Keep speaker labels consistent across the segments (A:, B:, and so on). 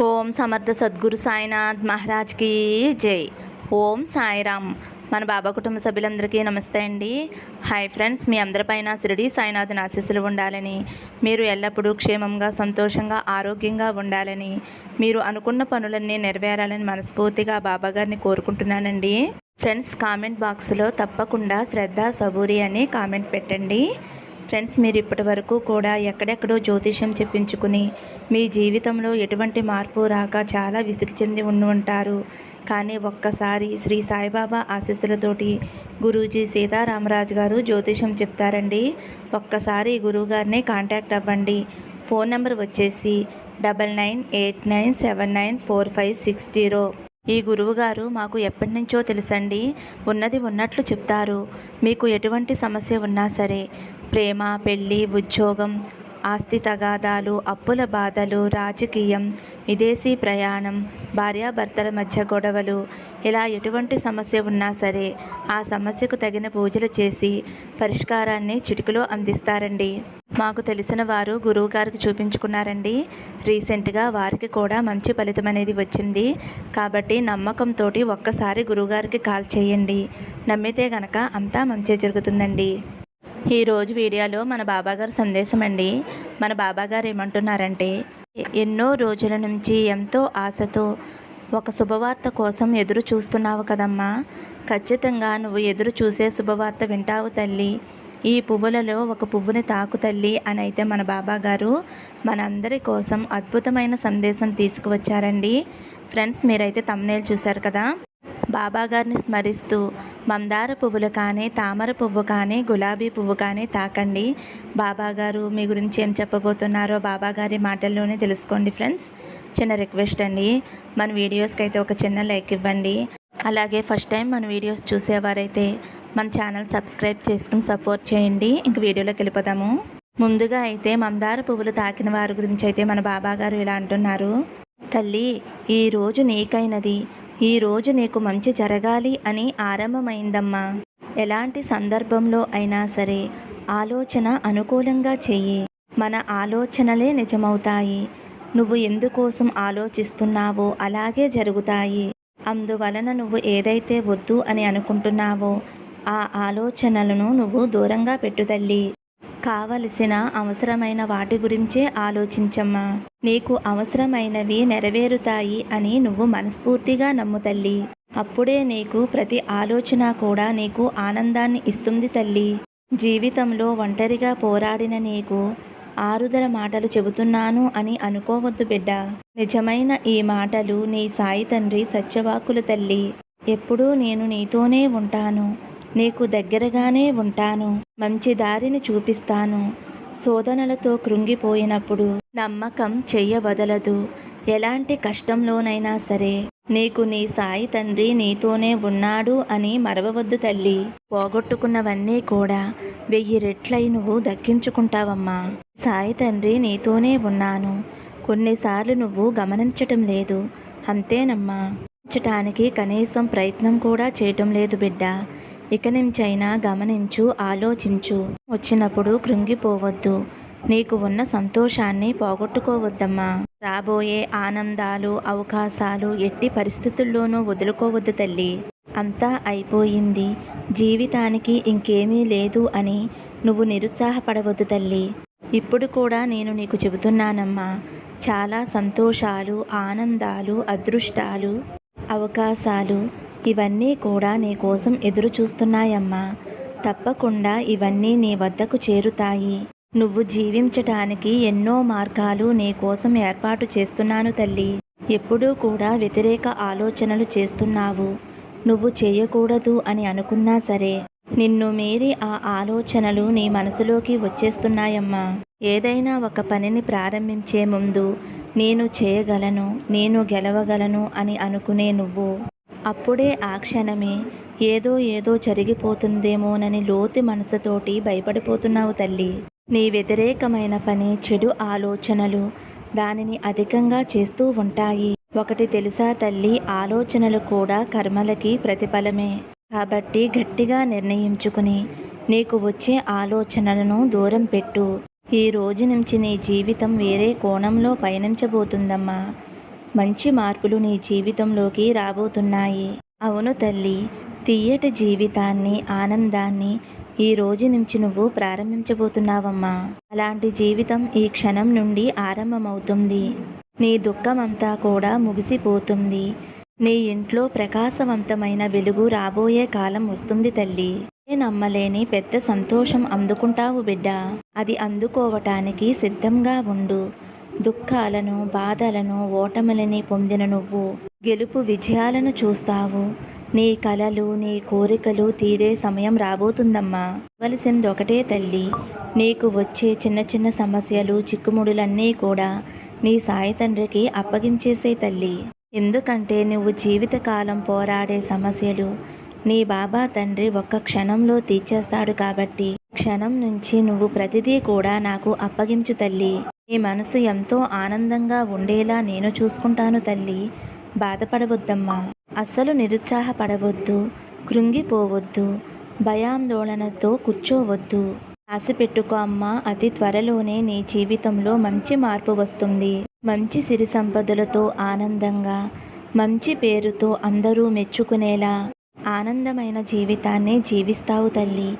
A: ఓం సమర్థ సద్గురు సాయినాథ్ మహారాజ్కి జై. ఓం సాయిరామ్. మన బాబా కుటుంబ సభ్యులందరికీ నమస్తే అండి. హాయ్ ఫ్రెండ్స్ మీ అందరిపైన షిరిడి సాయినాథుని ఆశీస్సులు ఉండాలని మీరు ఎల్లప్పుడూ క్షేమంగా సంతోషంగా ఆరోగ్యంగా ఉండాలని మీరు అనుకున్న పనులన్నీ నెరవేరాలని మనస్ఫూర్తిగా బాబా గారిని కోరుకుంటున్నానండి. ఫ్రెండ్స్ కామెంట్ బాక్స్లో తప్పకుండా శ్రద్ధ సబూరి అని కామెంట్ పెట్టండి. ఫ్రెండ్స్ మీరు ఇప్పటి వరకు కూడా ఎక్కడెక్కడో జ్యోతిష్యం చెప్పించుకుని మీ జీవితంలో ఎటువంటి మార్పు రాక చాలా విసిగి చెంది ఉండి ఉంటారు. కానీ ఒక్కసారి శ్రీ సాయిబాబా ఆశీస్సులతోటి గురూజీ సీతారామరాజు గారు జ్యోతిష్యం చెప్తారండి. ఒక్కసారి గురువుగారిని కాంటాక్ట్ అవ్వండి. ఫోన్ నెంబర్ వచ్చేసి double nine eight nine seven nine four five six zero. ఈ గురువుగారు మాకు ఎప్పటి నుంచో తెలుసండి. ఉన్నది ఉన్నట్లు చెప్తారు. మీకు ఎటువంటి సమస్య ఉన్నా సరే ప్రేమ పెళ్ళి ఉద్యోగం ఆస్తి తగాదాలు అప్పుల బాధలు రాజకీయం విదేశీ ప్రయాణం భార్యాభర్తల మధ్య గొడవలు ఇలా ఎటువంటి సమస్య ఉన్నా సరే ఆ సమస్యకు తగిన పూజలు చేసి పరిష్కారాన్ని చిటికలో అందిస్తారండి. మాకు తెలిసిన వారు గురువుగారికి చూపించుకున్నారండి. రీసెంట్గా వారికి కూడా మంచి ఫలితం అనేది వచ్చింది. కాబట్టి నమ్మకంతో ఒక్కసారి గురువుగారికి కాల్ చేయండి. నమ్మితే గనక అంతా మంచి జరుగుతుందండి. ఈరోజు వీడియోలో మన బాబాగారు సందేశం అండి. మన బాబాగారు ఏమంటున్నారంటే ఎన్నో రోజుల నుంచి ఎంతో ఆశతో ఒక శుభవార్త కోసం ఎదురు చూస్తున్నావు కదమ్మా. ఖచ్చితంగా నువ్వు ఎదురు చూసే శుభవార్త వింటావు తల్లి. ఈ పువ్వులలో ఒక పువ్వుని తాకు తల్లి అని అయితే మన బాబాగారు మనందరి కోసం అద్భుతమైన సందేశం తీసుకువచ్చారండి. ఫ్రెండ్స్ మీరైతే తమ్నేలు చూశారు కదా? బాబా గారిని స్మరిస్తూ మందార పువ్వులు కానీ తామర పువ్వు కానీ గులాబీ పువ్వు కానీ తాకండి. బాబాగారు మీ గురించి ఏం చెప్పబోతున్నారో బాబాగారి మాటల్లోనే తెలుసుకోండి ఫ్రెండ్స్. చిన్న రిక్వెస్ట్ అండి మన వీడియోస్కి అయితే ఒక చిన్న లైక్ ఇవ్వండి. అలాగే ఫస్ట్ టైం మన వీడియోస్ చూసేవారైతే మన ఛానల్ సబ్స్క్రైబ్ చేసుకుని సపోర్ట్ చేయండి. ఇంక వీడియోలోకి వెళ్ళిపోదాము. ముందుగా అయితే మందార పువ్వులు తాకిన వారి గురించి అయితే మన బాబాగారు ఇలా అంటున్నారు. తల్లి ఈ రోజు నీకైనది ఈ రోజు నీకు మంచి జరగాలి అని ఆరంభమైందమ్మా. ఎలాంటి సందర్భంలో అయినా సరే ఆలోచన అనుకూలంగా చెయ్యి. మన ఆలోచనలే నిజమవుతాయి. నువ్వు ఎందుకోసం ఆలోచిస్తున్నావో అలాగే జరుగుతాయి. అందువలన నువ్వు ఏదైతే వద్దు అని అనుకుంటున్నావో ఆ ఆలోచనలను నువ్వు దూరంగా పెట్టు తల్లి. కావలసిన అవసరమైన వాటి గురించే ఆలోచించమ్మా. నీకు అవసరమైనవి నెరవేరుతాయి అని నువ్వు మనస్ఫూర్తిగా నమ్ము తల్లి. అప్పుడే నీకు ప్రతి ఆలోచన కూడా నీకు ఆనందాన్ని ఇస్తుంది తల్లి. జీవితంలో ఒంటరిగా పోరాడిన నీకు ఆరుదల మాటలు చెబుతున్నాను అని అనుకోవద్దు బిడ్డ. నిజమైన ఈ మాటలు నీ సాయి తండ్రి సత్యవాకులు తల్లి. ఎప్పుడూ నేను నీతోనే ఉంటాను. నీకు దగ్గరగానే ఉంటాను. మంచి దారిని చూపిస్తాను. శోధనలతో కృంగిపోయినప్పుడు నమ్మకం చెయ్యవదలదు. ఎలాంటి కష్టంలోనైనా సరే నీకు నీ సాయి తండ్రి నీతోనే ఉన్నాడు అని మరవవద్దు తల్లి. పోగొట్టుకున్నవన్నీ కూడా వెయ్యి రెట్లై నువ్వు దక్కించుకుంటావమ్మా. సాయి తండ్రి నీతోనే ఉన్నాను. కొన్నిసార్లు నువ్వు గమనించటం లేదు. అంతేనమ్మా. గమనించటానికి కనీసం ప్రయత్నం కూడా చేయటం లేదు బిడ్డ. ఇకనించైనా గమనించు ఆలోచించు. వచ్చినప్పుడు కృంగిపోవద్దు. నీకు ఉన్న సంతోషాన్ని పోగొట్టుకోవద్దమ్మా. రాబోయే ఆనందాలు అవకాశాలు ఎట్టి పరిస్థితుల్లోనూ వదులుకోవద్దు తల్లి. అంతా అయిపోయింది. జీవితానికి ఇంకేమీ లేదు అని నువ్వు నిరుత్సాహపడవద్దు తల్లి. ఇప్పుడు కూడా నేను నీకు చెబుతున్నానమ్మా. చాలా సంతోషాలు ఆనందాలు అదృష్టాలు అవకాశాలు ఇవన్నీ కూడా నీ కోసం ఎదురు చూస్తున్నాయమ్మా. తప్పకుండా ఇవన్నీ నీ వద్దకు చేరుతాయి. నువ్వు జీవించటానికి ఎన్నో మార్గాలు నీ కోసం ఏర్పాటు చేస్తున్నాను తల్లి. ఎప్పుడూ కూడా వ్యతిరేక ఆలోచనలు చేస్తున్నావు. నువ్వు చేయకూడదు అని అనుకున్నా సరే నిన్ను మీరి ఆ ఆలోచనలు నీ మనసులోకి వచ్చేస్తున్నాయమ్మా. ఏదైనా ఒక పనిని ప్రారంభించే ముందు నేను చేయగలను నేను గెలవగలను అని అనుకునే నువ్వు. అప్పుడే ఆ క్షణమే ఏదో ఏదో జరిగిపోతుందేమోనని లోతు మనసుతోటి భయపడిపోతున్నావు తల్లి. నీ వ్యతిరేకమైన పని చెడు ఆలోచనలు దానిని అధికంగా చేస్తూ ఉంటాయి. ఒకటి తెలుసా తల్లి ఆలోచనలు కూడా కర్మలకి ప్రతిఫలమే. కాబట్టి గట్టిగా నిర్ణయించుకుని నీకు వచ్చే ఆలోచనలను దూరం పెట్టు. ఈ రోజు నుంచి నీ జీవితం వేరే కోణంలో పయనించబోతుందమ్మా. మంచి మార్పులు నీ జీవితంలోకి రాబోతున్నాయి. అవును తల్లి తీయటి జీవితాన్ని ఆనందాన్ని ఈ రోజు నుంచి నువ్వు ప్రారంభించబోతున్నావమ్మా. అలాంటి జీవితం ఈ క్షణం నుండి ఆరంభమవుతుంది. నీ దుఃఖమంతా కూడా ముగిసిపోతుంది. నీ ఇంట్లో ప్రకాశవంతమైన వెలుగు రాబోయే కాలం వస్తుంది తల్లి. నమ్మలేని పెద్ద సంతోషం అందుకుంటావు బిడ్డ. అది అందుకోవటానికి సిద్ధంగా ఉండు. దుఃఖాలను బాధలను ఓటములని పొందిన నువ్వు గెలుపు విజయాలను చూస్తావు. నీ కలలు నీ కోరికలు తీరే సమయం రాబోతుందమ్మా. వలసింది ఒకటే తల్లి నీకు వచ్చే చిన్న చిన్న సమస్యలు చిక్కుముడులన్నీ కూడా నీ సాయి తండ్రికి అప్పగించేసే తల్లి. ఎందుకంటే నువ్వు జీవితకాలం పోరాడే సమస్యలు నీ బాబా తండ్రి ఒక్క క్షణంలో తీర్చేస్తాడు కాబట్టి క్షణం నుంచి నువ్వు ప్రతిదీ కూడా నాకు అప్పగించు తల్లి. నీ మనసు ఎంతో ఆనందంగా ఉండేలా నేను చూసుకుంటాను తల్లి. బాధపడవద్దమ్మా. అస్సలు నిరుత్సాహపడవద్దు. కృంగిపోవద్దు. భయాందోళనతో కూర్చోవద్దు. ఆశపెట్టుకో అమ్మా. అతి త్వరలోనే నీ జీవితంలో మంచి మార్పు వస్తుంది. మంచి సిరి సంపదలతో ఆనందంగా మంచి పేరుతో అందరూ మెచ్చుకునేలా ఆనందమైన జీవితాన్ని జీవిస్తావు తల్లి.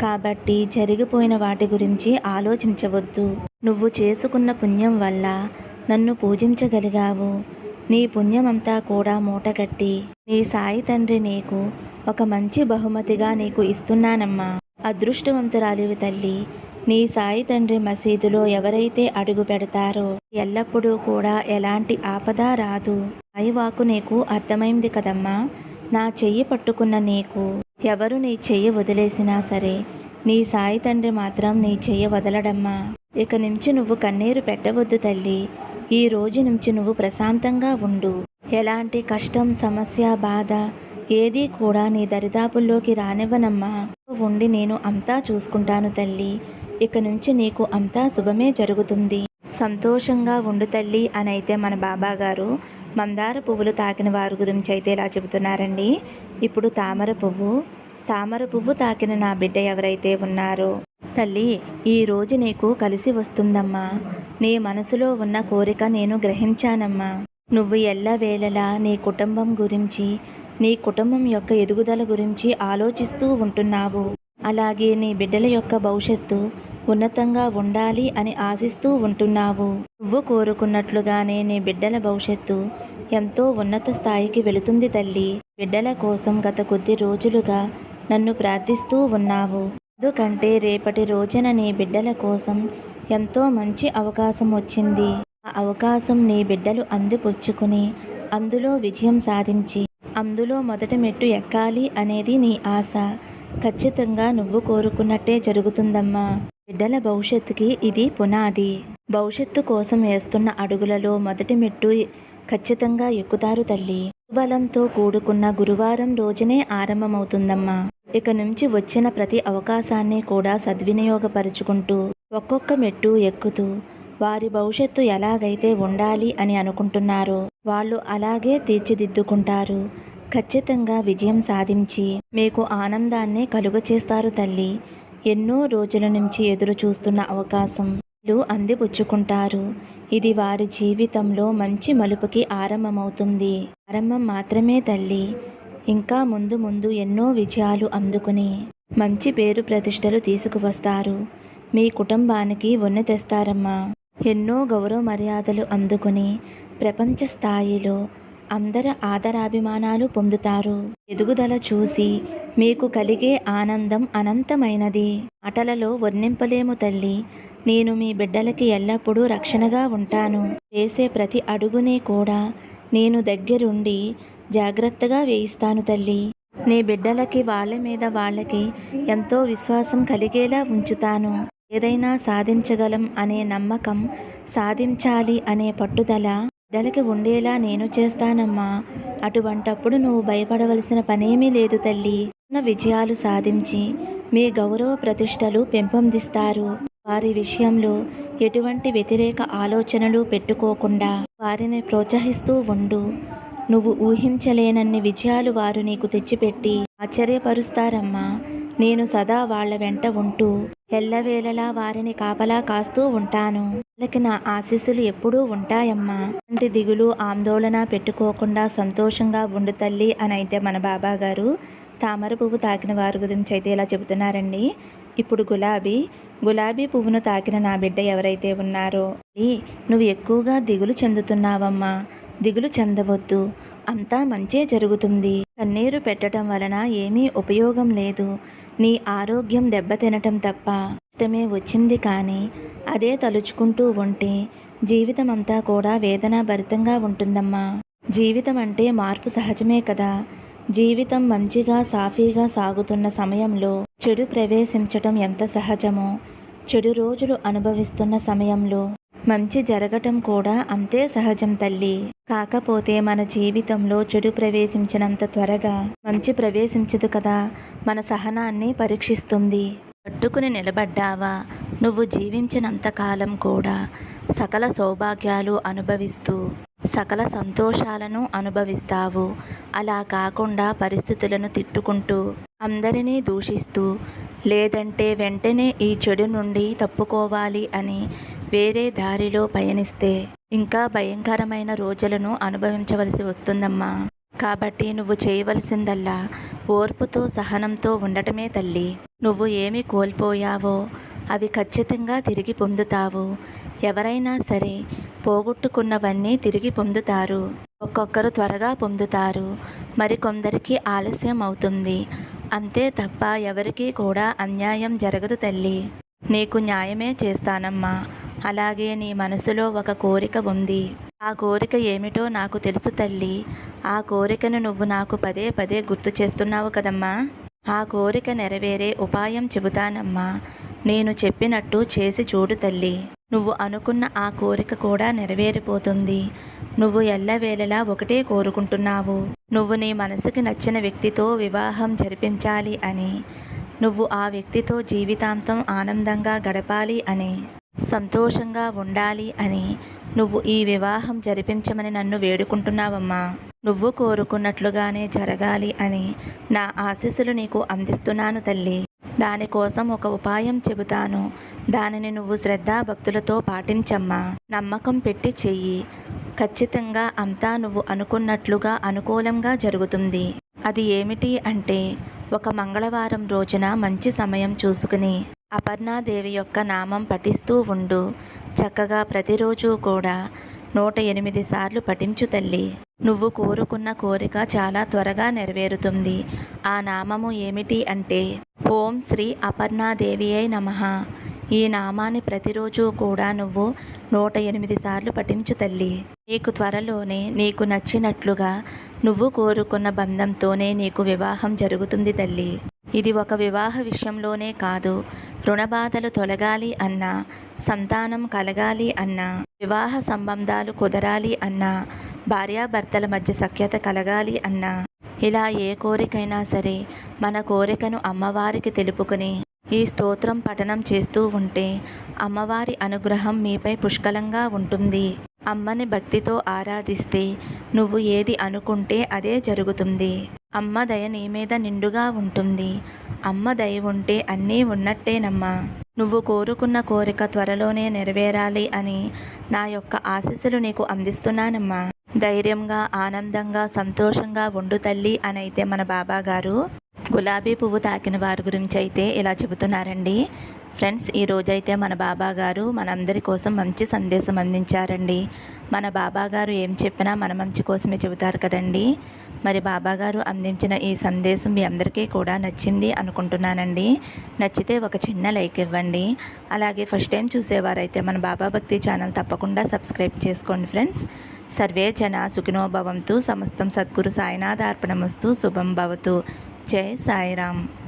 A: కాబట్టి జరిగిపోయిన వాటి గురించి ఆలోచించవద్దు. నువ్వు చేసుకున్న పుణ్యం వల్ల నన్ను పూజించగలిగావు. నీ పుణ్యమంతా కూడా మూటగట్టి నీ సాయి తండ్రి నీకు ఒక మంచి బహుమతిగా నీకు ఇస్తున్నానమ్మా. అదృష్టవంతురాలివి తల్లి నీ సాయి తండ్రి మసీదులో ఎవరైతే అడుగు పెడతారో ఎల్లప్పుడూ కూడా ఎలాంటి ఆపద రాదు. వాకు నీకు అర్థమైంది కదమ్మా. నా చెయ్యి పట్టుకున్న నీకు ఎవరు నీ చెయ్యి వదిలేసినా సరే నీ సాయి తండ్రి మాత్రం నీ చెయ్యి వదలడమ్మా. ఇక నుంచి నువ్వు కన్నీరు పెట్టవద్దు తల్లి. ఈ రోజు నుంచి నువ్వు ప్రశాంతంగా ఉండు. ఎలాంటి కష్టం సమస్య బాధ ఏదీ కూడా నీ దరిదాపుల్లోకి రానివ్వనమ్మా. ఉండి నేను అంతా చూసుకుంటాను తల్లి. ఇక నుంచి నీకు అంతా శుభమే జరుగుతుంది. సంతోషంగా ఉండు తల్లి అని అయితే మన బాబా గారు మందార పువ్వులు తాకిన వారి గురించి అయితే ఇలా చెబుతున్నారండి. ఇప్పుడు తామర పువ్వు. తామర పువ్వు తాకిన నా బిడ్డ ఎవరైతే ఉన్నారో. తల్లి ఈరోజు నీకు కలిసి వస్తుందమ్మా. నీ మనసులో ఉన్న కోరిక నేను గ్రహించానమ్మా. నువ్వు ఎల్లవేళలా నీ కుటుంబం గురించి నీ కుటుంబం యొక్క ఎదుగుదల గురించి ఆలోచిస్తూ ఉంటున్నావు. అలాగే నీ బిడ్డల యొక్క భవిష్యత్తు ఉన్నతంగా ఉండాలి అని ఆశిస్తూ ఉంటున్నావు. నువ్వు కోరుకున్నట్లుగానే నీ బిడ్డల భవిష్యత్తు ఎంతో ఉన్నత స్థాయికి వెళుతుంది తల్లి. బిడ్డల కోసం గత కొద్ది రోజులుగా నన్ను ప్రార్థిస్తూ ఉన్నావు. ఎందుకంటే రేపటి రోజున నీ బిడ్డల కోసం ఎంతో మంచి అవకాశం వచ్చింది. ఆ అవకాశం నీ బిడ్డలు అందిపుచ్చుకుని అందులో విజయం సాధించి అందులో మొదటి మెట్టు ఎక్కాలి అనేది నీ ఆశ. ఖచ్చితంగా నువ్వు కోరుకున్నట్టే జరుగుతుందమ్మా. బిడ్డల భవిష్యత్తుకి ఇది పునాది. భవిష్యత్తు కోసం వేస్తున్న అడుగులలో మొదటి మెట్టు ఖచ్చితంగా ఎక్కుతారు తల్లి. బలంతో కూడుకున్న గురువారం రోజునే ఆరంభమవుతుందమ్మా. ఇక నుంచి వచ్చిన ప్రతి అవకాశాన్ని కూడా సద్వినియోగపరుచుకుంటూ ఒక్కొక్క మెట్టు ఎక్కుతూ వారి భవిష్యత్తు ఎలాగైతే ఉండాలి అని అనుకుంటున్నారో వాళ్ళు అలాగే తీర్చిదిద్దుకుంటారు. ఖచ్చితంగా విజయం సాధించి మీకు ఆనందాన్ని కలుగచేస్తారు తల్లి. ఎన్నో రోజుల నుంచి ఎదురు చూస్తున్న అవకాశం వీళ్ళు అందిపుచ్చుకుంటారు. ఇది వారి జీవితంలో మంచి మలుపుకి ఆరంభమవుతుంది. ఆరంభం మాత్రమే తల్లి. ఇంకా ముందు ముందు ఎన్నో విజయాలు అందుకుని మంచి పేరు ప్రతిష్టలు తీసుకువస్తారు. మీ కుటుంబానికి వన్నె తెస్తారమ్మా. ఎన్నో గౌరవ మర్యాదలు అందుకుని ప్రపంచ స్థాయిలో అందరి ఆదరాభిమానాలు పొందుతారు. ఎదుగుదల చూసి మీకు కలిగే ఆనందం అనంతమైనది. మాటలలో వర్ణింపలేము తల్లి. నేను మీ బిడ్డలకి ఎల్లప్పుడూ రక్షణగా ఉంటాను. వేసే ప్రతి అడుగునే కూడా నేను దగ్గరుండి జాగ్రత్తగా వేయిస్తాను తల్లి. నీ బిడ్డలకి వాళ్ళ మీద వాళ్ళకి ఎంతో విశ్వాసం కలిగేలా ఉంచుతాను. ఏదైనా సాధించగలం అనే నమ్మకం సాధించాలి అనే పట్టుదల బిడ్డలకి ఉండేలా నేను చేస్తానమ్మా. అటువంటప్పుడు నువ్వు భయపడవలసిన పనేమీ లేదు తల్లి. చిన్న విజయాలు సాధించి మీ గౌరవ ప్రతిష్టలు పెంపొందిస్తారు. వారి విషయంలో ఎటువంటి వ్యతిరేక ఆలోచనలు పెట్టుకోకుండా వారిని ప్రోత్సహిస్తూ ఉండు. నువ్వు ఊహించలేనన్ని విజయాలు వారు నీకు తెచ్చిపెట్టి ఆశ్చర్యపరుస్తారమ్మా. నేను సదా వాళ్ళ వెంట ఉంటూ ఎల్లవేళలా వారిని కాపలా కాస్తూ ఉంటాను. వాళ్ళకి నా ఆశీస్సులు ఎప్పుడూ ఉంటాయమ్మా. అంటే దిగులు ఆందోళన పెట్టుకోకుండా సంతోషంగా ఉండు తల్లి అని అయితే మన బాబా గారు తామర పువ్వు తాకిన వారి గురించి అయితే ఇలా చెబుతున్నారండి. ఇప్పుడు గులాబీ గులాబీ పువ్వును తాకిన నా బిడ్డ ఎవరైతే ఉన్నారో నువ్వు ఎక్కువగా దిగులు చెందుతున్నావమ్మా. దిగులు చెందవద్దు. అంతా మంచే జరుగుతుంది. కన్నీరు పెట్టడం వలన ఏమీ ఉపయోగం లేదు. నీ ఆరోగ్యం దెబ్బతినటం తప్ప ఇష్టమే వచ్చింది కానీ అదే తలుచుకుంటూ ఉంటే జీవితం అంతా కూడా వేదనాభరితంగా ఉంటుందమ్మా. జీవితం అంటే మార్పు సహజమే కదా. జీవితం మంచిగా సాఫీగా సాగుతున్న సమయంలో చెడు ప్రవేశించటం ఎంత సహజమో చెడు రోజులు అనుభవిస్తున్న సమయంలో మంచి జరగటం కూడా అంతే సహజం తల్లి. కాకపోతే మన జీవితంలో చెడు ప్రవేశించినంత త్వరగా మంచి ప్రవేశించదు కదా. మన సహనాన్ని పరీక్షిస్తుంది. పట్టుకుని నిలబడ్డావా? నువ్వు జీవించినంత కాలం కూడా సకల సౌభాగ్యాలు అనుభవిస్తూ సకల సంతోషాలను అనుభవిస్తావు. అలా కాకుండా పరిస్థితులను తిట్టుకుంటూ అందరినీ దూషిస్తూ లేదంటే వెంటనే ఈ చెడు నుండి తప్పుకోవాలి అని వేరే దారిలో పయనిస్తే ఇంకా భయంకరమైన రోజులను అనుభవించవలసి వస్తుందమ్మా. కాబట్టి నువ్వు చేయవలసిందల్లా ఓర్పుతో సహనంతో ఉండటమే తల్లి. నువ్వు ఏమి కోల్పోయావో అవి ఖచ్చితంగా తిరిగి పొందుతావు. ఎవరైనా సరే పోగొట్టుకున్నవన్నీ తిరిగి పొందుతారు. ఒక్కొక్కరు త్వరగా పొందుతారు. మరికొందరికి ఆలస్యం అవుతుంది. అంతే తప్ప ఎవరికీ కూడా అన్యాయం జరగదు తల్లి. నీకు న్యాయమే చేస్తానమ్మా. అలాగే నీ మనసులో ఒక కోరిక ఉంది. ఆ కోరిక ఏమిటో నాకు తెలుసు తల్లి. ఆ కోరికను నువ్వు నాకు పదే పదే గుర్తు చేస్తున్నావు కదమ్మా. ఆ కోరిక నెరవేరే ఉపాయం చెబుతానమ్మా. నేను చెప్పినట్టు చేసి చూడు తల్లి. నువ్వు అనుకున్న ఆ కోరిక కూడా నెరవేరిపోతుంది. నువ్వు ఎల్లవేళలా ఒకటే కోరుకుంటున్నావు. నువ్వు నీ మనసుకి నచ్చిన వ్యక్తితో వివాహం జరిపించాలి అని. నువ్వు ఆ వ్యక్తితో జీవితాంతం ఆనందంగా గడపాలి అని. సంతోషంగా ఉండాలి అని నువ్వు ఈ వివాహం జరిపించమని నన్ను వేడుకుంటున్నావమ్మా. నువ్వు కోరుకున్నట్లుగానే జరగాలి అని నా ఆశీస్సులు నీకు అందిస్తున్నాను తల్లి. దానికోసం ఒక ఉపాయం చెబుతాను. దానిని నువ్వు శ్రద్ధాభక్తులతో పాటించమ్మా. నమ్మకం పెట్టి చెయ్యి. ఖచ్చితంగా అంతా నువ్వు అనుకున్నట్లుగా అనుకూలంగా జరుగుతుంది. అది ఏమిటి అంటే ఒక మంగళవారం రోజున మంచి సమయం చూసుకుని అపర్ణాదేవి యొక్క నామం పఠిస్తూ ఉండు. చక్కగా ప్రతిరోజు కూడా నూట ఎనిమిది సార్లు పఠించు తల్లి. నువ్వు కోరుకున్న కోరిక చాలా త్వరగా నెరవేరుతుంది. ఆ నామము ఏమిటి అంటే ఓం శ్రీ అపర్ణాదేవి అయి నమ. ఈ నామాన్ని ప్రతిరోజు కూడా నువ్వు నూట ఎనిమిది సార్లు పఠించు తల్లి. నీకు త్వరలోనే నీకు నచ్చినట్లుగా నువ్వు కోరుకున్న బంధంతోనే నీకు వివాహం జరుగుతుంది తల్లి. ఇది ఒక వివాహ విషయంలోనే కాదు. రుణబాధలు తొలగాలి అన్నా సంతానం కలగాలి అన్నా వివాహ సంబంధాలు కుదరాలి అన్నా భార్యాభర్తల మధ్య సఖ్యత కలగాలి అన్నా ఇలా ఏ కోరికైనా సరే మన కోరికను అమ్మవారికి తెలుపుకుని ఈ స్తోత్రం పఠనం చేస్తూ ఉంటే అమ్మవారి అనుగ్రహం మీపై పుష్కలంగా ఉంటుంది. అమ్మని భక్తితో ఆరాధిస్తే నువ్వు ఏది అనుకుంటే అదే జరుగుతుంది. అమ్మ దయ నీ మీద నిండుగా ఉంటుంది. అమ్మ దయ ఉంటే అన్నీ ఉన్నట్టేనమ్మా. నువ్వు కోరుకున్న కోరిక త్వరలోనే నెరవేరాలి అని నా యొక్క ఆశీస్సులు నీకు అందిస్తున్నానమ్మా. ధైర్యంగా ఆనందంగా సంతోషంగా ఉండు తల్లి అని అయితే మన బాబా గారు గులాబీ పువ్వు తాకిన వారి గురించి అయితే ఇలా చెబుతున్నారండి. ఫ్రెండ్స్ ఈ రోజైతే మన బాబా గారు మనందరి కోసం మంచి సందేశం అందించారండి. మన బాబా గారు ఏం చెప్పినా మన మంచి కోసమే చెబుతారు కదండి. మరి బాబా గారు అందించిన ఈ సందేశం మీ అందరికీ కూడా నచ్చింది అనుకుంటున్నానండి. నచ్చితే ఒక చిన్న లైక్ ఇవ్వండి. అలాగే ఫస్ట్ టైం చూసేవారైతే మన బాబా భక్తి ఛానల్ తప్పకుండా సబ్స్క్రైబ్ చేసుకోండి ఫ్రెండ్స్. సర్వే జన సుఖినోభవంతు సమస్తం సద్గురు సాయినాథార్పణమస్తు శుభం భవతు. జై సాయిరామ్.